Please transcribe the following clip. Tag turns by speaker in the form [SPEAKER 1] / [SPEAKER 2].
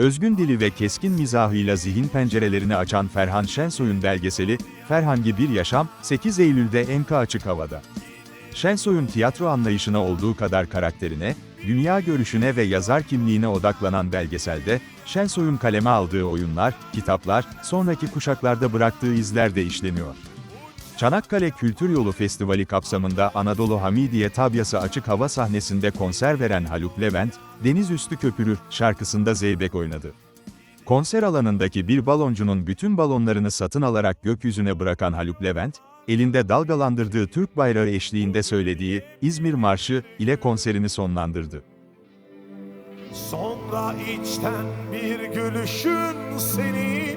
[SPEAKER 1] Özgün dili ve keskin mizahıyla zihin pencerelerini açan Ferhan Şensoy'un belgeseli, Ferhangi Bir Yaşam, 8 Eylül'de Emka Açık Havada. Şensoy'un tiyatro anlayışına olduğu kadar karakterine, dünya görüşüne ve yazar kimliğine odaklanan belgeselde, Şensoy'un kaleme aldığı oyunlar, kitaplar, sonraki kuşaklarda bıraktığı izler de işleniyor. Çanakkale Kültür Yolu Festivali kapsamında Anadolu Hamidiye Tabyası açık hava sahnesinde konser veren Haluk Levent, Deniz Üstü Köpürür şarkısında zeybek oynadı. Konser alanındaki bir baloncunun bütün balonlarını satın alarak gökyüzüne bırakan Haluk Levent, elinde dalgalandırdığı Türk bayrağı eşliğinde söylediği İzmir Marşı ile konserini sonlandırdı.
[SPEAKER 2] Sonra içten bir gülüşün seni